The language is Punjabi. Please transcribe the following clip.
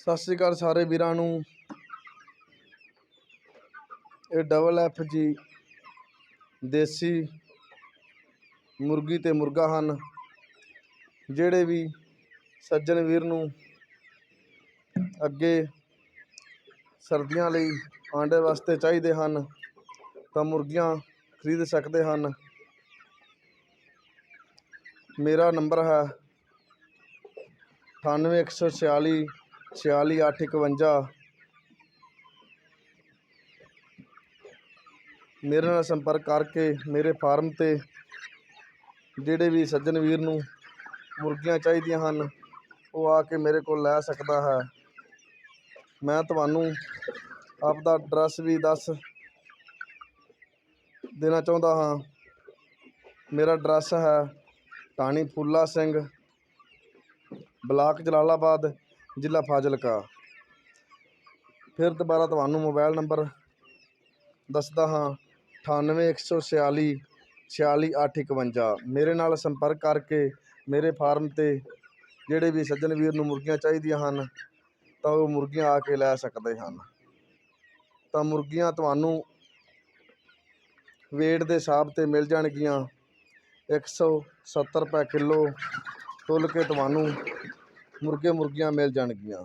ਸਤਿ ਸ਼੍ਰੀ ਅਕਾਲ ਸਾਰੇ ਵੀਰਾਂ ਨੂੰ। ਇਹ ਡਬਲ ਐਫ ਜੀ ਦੇਸੀ ਮੁਰਗੀ ਤੇ ਮੁਰਗਾ ਹਨ, ਜਿਹੜੇ ਵੀ ਸੱਜਣ ਵੀਰ ਨੂੰ ਅੱਗੇ ਸਰਦੀਆਂ ਲਈ ਆਂਡੇ ਵਾਸਤੇ ਚਾਹੀਦੇ ਹਨ, ਤਾਂ ਮੁਰਗੀਆਂ ਖਰੀਦ ਸਕਦੇ ਹਨ। ਮੇਰਾ ਨੰਬਰ ਹੈ ਅਠਾਨਵੇਂ ਇੱਕ ਸੌ ਛਿਆਲੀ ਅੱਠ ਇਕਵੰਜਾ। ਮੇਰੇ ਨਾਲ ਸੰਪਰਕ ਕਰਕੇ ਮੇਰੇ ਫਾਰਮ 'ਤੇ ਜਿਹੜੇ ਵੀ ਸੱਜਣ ਵੀਰ ਨੂੰ ਮੁਰਗੀਆਂ ਚਾਹੀਦੀਆਂ ਹਨ, ਉਹ ਆ ਕੇ ਮੇਰੇ ਕੋਲ ਲੈ ਸਕਦਾ ਹੈ। ਮੈਂ ਤੁਹਾਨੂੰ ਆਪਦਾ ਐਡਰੈਸ ਵੀ ਦੱਸ ਦੇਣਾ ਚਾਹੁੰਦਾ ਹਾਂ। ਮੇਰਾ ਐਡਰੈਸ ਹੈ ਟਾਣੀ ਫੂਲਾ ਸਿੰਘ, ਬਲਾਕ ਜਲਾਲਾਬਾਦ ਜ਼ਿਲ੍ਹਾ ਫਾਜ਼ਿਲਕਾ। ਫਿਰ ਦੁਬਾਰਾ ਤੁਹਾਨੂੰ ਮੋਬਾਈਲ ਨੰਬਰ ਦੱਸਦਾ ਹਾਂ। ਅਠਾਨਵੇਂ, ਇੱਕ ਸੌ ਛਿਆਲੀ ਛਿਆਲੀ, ਅੱਠ, ਇਕਵੰਜਾ। ਮੇਰੇ ਨਾਲ ਸੰਪਰਕ ਕਰਕੇ ਮੇਰੇ ਫਾਰਮ 'ਤੇ ਜਿਹੜੇ ਵੀ ਸੱਜਣ ਵੀਰ ਨੂੰ ਮੁਰਗੀਆਂ ਚਾਹੀਦੀਆਂ ਹਨ, ਤਾਂ ਉਹ ਮੁਰਗੀਆਂ ਆ ਕੇ ਲੈ ਸਕਦੇ ਹਨ। ਤਾਂ ਮੁਰਗੀਆਂ ਤੁਹਾਨੂੰ ਵੇਟ ਦੇ ਹਿਸਾਬ 'ਤੇ ਮਿਲ ਜਾਣਗੀਆਂ। ਇੱਕ ਸੌ ਸੱਤਰ ਰੁਪਏ ਕਿਲੋ। ਤੁੱਲ ਕੇ ਤੁਹਾਨੂੰ ਮੁਰਗੇ ਮੁਰਗੀਆਂ ਮਿਲ ਜਾਣਗੀਆਂ।